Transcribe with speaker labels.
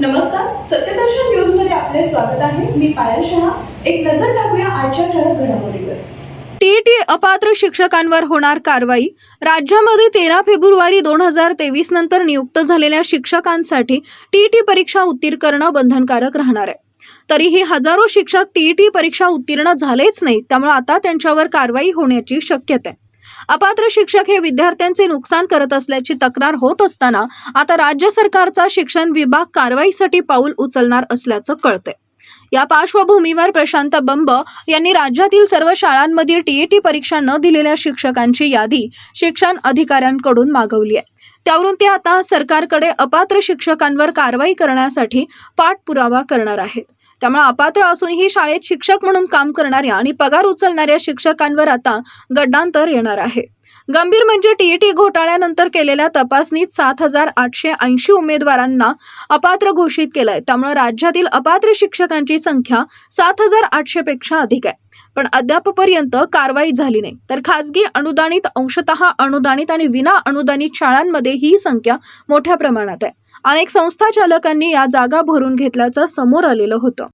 Speaker 1: नमस्कार सत्यदर्शन न्यूजमध्ये आपले स्वागत आहे. मी पायल शहा. एक नजर टाकूया आजच्या ठळक घडामोडीवर.
Speaker 2: टीईटी अपात्र शिक्षकांवर होणार कारवाई. राज्यामध्ये तेरा फेब्रुवारी दोन हजार तेवीस नंतर नियुक्त झालेल्या शिक्षकांसाठी टीईटी परीक्षा उत्तीर्ण करणं बंधनकारक राहणार आहे. तरीही हजारो शिक्षक टीईटी परीक्षा उत्तीर्ण झालेच नाही त्यामुळे आता त्यांच्यावर कारवाई होण्याची शक्यता आहे. अपात्र शिक्षक हे विद्यार्थ्यांचे नुकसान करत असल्याची तक्रार होत असताना आता राज्य सरकारचा शिक्षण विभाग कारवाईसाठी पाऊल उचलणार असल्याचं कळतंय. या पार्श्वभूमीवर प्रशांत बंब यांनी राज्यातील सर्व शाळांमधील टीईटी परीक्षा न दिलेल्या शिक्षकांची यादी शिक्षण अधिकाऱ्यांकडून मागवली आहे. त्यावरून ते आता सरकारकडे अपात्र शिक्षकांवर कारवाई करण्यासाठी पाठपुरावा करणार आहेत. त्यामुळे अपात्र असूनही शाळेत शिक्षक म्हणून काम करणाऱ्या आणि पगार उचलणाऱ्या शिक्षकांवर आता गड्डांतर येणार आहे. गंभीर म्हणजे टीईटी घोटाळ्यानंतर केलेल्या तपासणीत सात हजार आठशे ऐंशी उमेदवारांना अपात्र घोषित केलंय. त्यामुळे राज्यातील अपात्र शिक्षकांची संख्या सात हजार आठशे पेक्षा अधिक आहे. पण अद्यापपर्यंत कारवाई झाली नाही. तर खासगी अनुदानित अंशतः अनुदानित आणि विना अनुदानित शाळांमध्ये ही संख्या मोठ्या प्रमाणात आहे. अनेक संस्था चालकांनी या जागा भरून घेतल्याचं समोर आलेलं होतं.